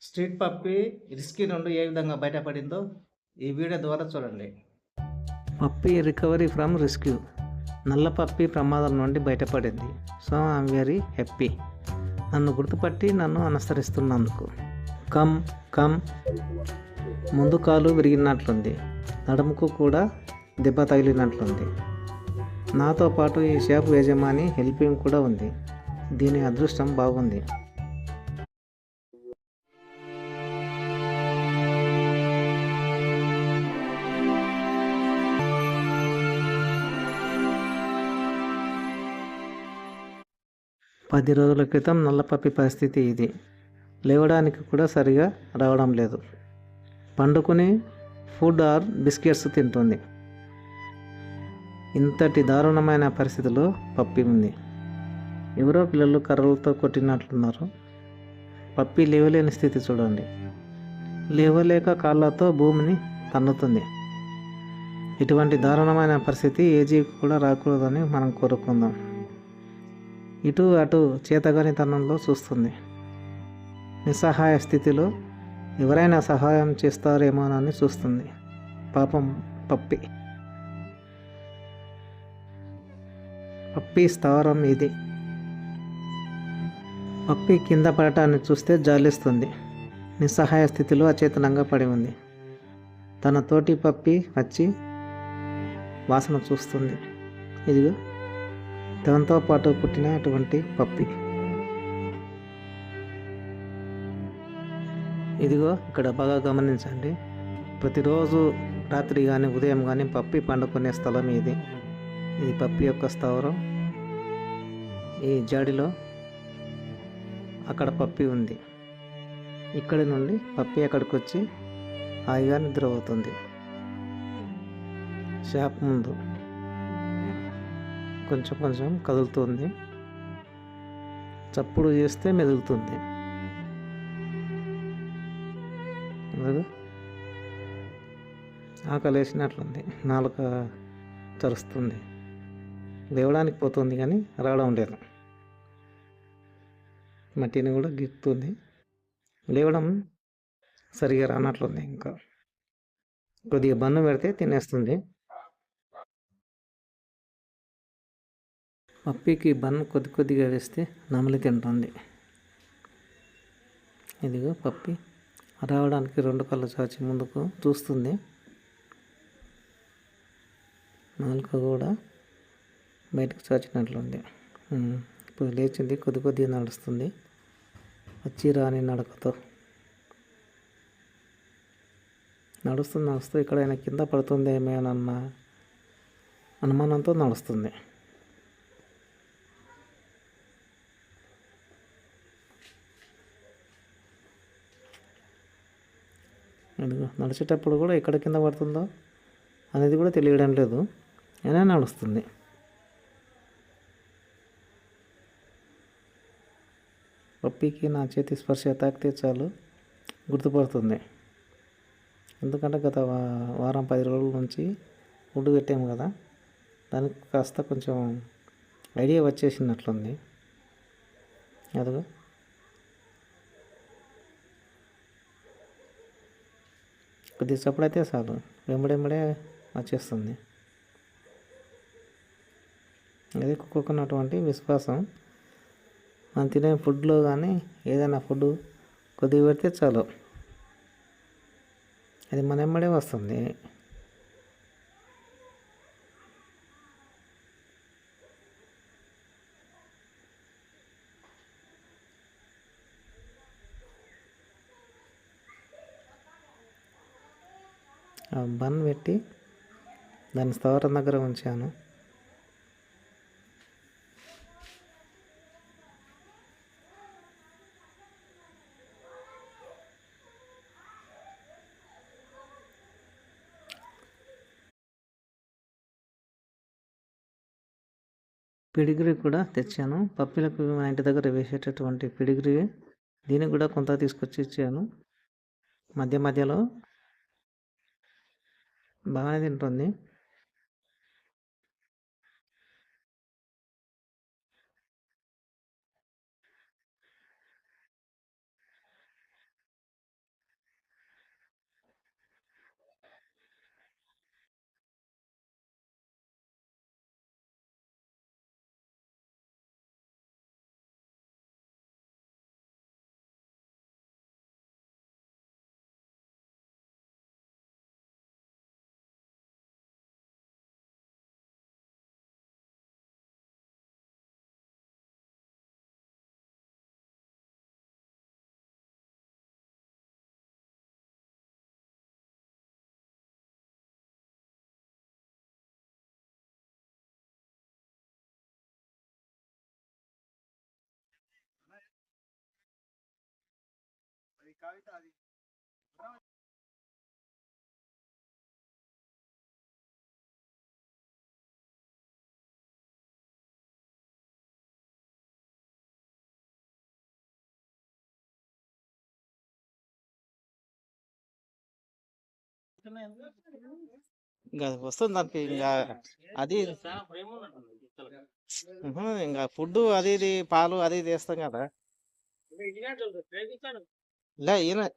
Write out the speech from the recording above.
Street పప్పి risky నుండి ఏ విధంగా బయటపడిందో ఈ వీడియో ద్వారా చూడండి. Puppy recovery from rescue. నల్ల పప్పి ప్రమాదం నుండి బయటపడింది. So I'm very happy. నన్ను గుర్తుపట్టి నన్ను అనుసరిస్తున్నందుకు. Come come. ముందు కాలు విరిగినట్లుంది. నడుముకు కూడా దెబ్బ తగిలినట్లుంది. నాతో పాటు ఈ షాప్ యజమాని హెల్పింగ్ కూడా ఉంది. దీని అదృష్టం బాగుంది. పది రోజుల క్రితం నల్లపప్పి పరిస్థితి ఇది. లేవడానికి కూడా సరిగా రావడం లేదు. పండుకుని ఫుడ్ ఆర్ బిస్కెట్స్ తింటుంది. ఇంతటి దారుణమైన పరిస్థితిలో పప్పి ఉంది. ఎవరో పిల్లలు కర్రలతో కొట్టినట్లున్నారు. పప్పి లేవలేని స్థితి చూడండి. లేవలేక కాళ్ళతో భూమిని తన్నుతుంది. ఇటువంటి దారుణమైన పరిస్థితి ఏ జీవికి కూడా రాకూడదని మనం కోరుకుందాం. ఇటు అటు చేతగానితనంలో చూస్తుంది. నిస్సహాయ స్థితిలో ఎవరైనా సహాయం చేస్తారేమోనని చూస్తుంది. పాపం పప్పి. పప్పి స్థావరం ఇది. పప్పి కింద పడటాన్ని చూస్తే జాలిస్తుంది. నిస్సహాయ స్థితిలో అచేతనంగా పడి ఉంది. తన తోటి పప్పి వచ్చి వాసన చూస్తుంది. ఇదిగో. తనతో పాటు పుట్టిన అటువంటి పప్పి. ఇదిగో ఇక్కడ బాగా గమనించండి. ప్రతిరోజు రాత్రి కానీ ఉదయం కానీ పప్పి పండుకునే స్థలం ఇది. ఇది పప్పి యొక్క స్థావరం ఈ జాడిలో అక్కడ పప్పి ఉంది. ఇక్కడి నుండి పప్పి అక్కడికి వచ్చి హాయిగా నిద్రపోతుంది. షాప్ ముందు. కొంచెం కొంచెం కదులుతుంది. చప్పుడు చేస్తే మెదులుతుంది. ఆకలి వేసినట్లుంది నాలుక చరుస్తుంది. లేవడానికి పోతుంది కానీ రావడం లేదు. మట్టిని కూడా గిక్కుతుంది. లేవడం సరిగా రానట్లుంది ఇంకా. కొద్దిగా బన్ను పెడితే తినేస్తుంది. పప్పికి బన్ కొద్ది కొద్దిగా వేస్తే నమలి తింటుంది. ఇదిగో పప్పి. రావడానికి రెండు కళ్ళు చాచి ముందుకు చూస్తుంది. నాలుక కూడా బయటకు చాచినట్లుంది. ఇప్పుడు లేచింది కొద్ది కొద్దిగా నడుస్తుంది. వచ్చి రాని నడకతో. నడుస్తూ నడుస్తూ ఆయన కింద పడుతుందేమోనన్న అనుమానంతో నడుస్తుంది. నడిచేటప్పుడు కూడా ఎక్కడ కింద పడుతుందో అనేది కూడా తెలియడం లేదు. అయినా నడుస్తుంది. పప్పికి నా చేతి స్పర్శ తాకితే చాలు గుర్తుపడుతుంది. ఎందుకంటే గత వారం పది రోజుల నుంచి ఫుడ్ పెట్టాము కదా దానికి కాస్త కొంచెం ఐడియా వచ్చేసినట్లుంది. అదిగో. కొద్దిగా చప్పుడైతే చాలు. వెంబడెంబడే వచ్చేస్తుంది. అది కుక్కున్నటువంటి విశ్వాసం. మనం తినే ఫుడ్లో కానీ ఏదైనా ఫుడ్ కొద్దిగా పెడితే చాలు. అది మన వెంబడే వస్తుంది. బన్ పెట్టి దాని స్థావరం దగ్గర ఉంచాను. పిడిగ్రీ కూడా తెచ్చాను. పప్పిలకు మా ఇంటి దగ్గర వేసేటటువంటి పిడిగ్రీ దీనికి కూడా కొంత తీసుకొచ్చి ఇచ్చాను. మధ్య మధ్యలో బాగానే తింటుంది ఇంకా వస్తుంది దానికి ఇంకా అది ఇంకా ఫుడ్ అది ఇది పాలు అది ఇది వేస్తాం కదా. 来人了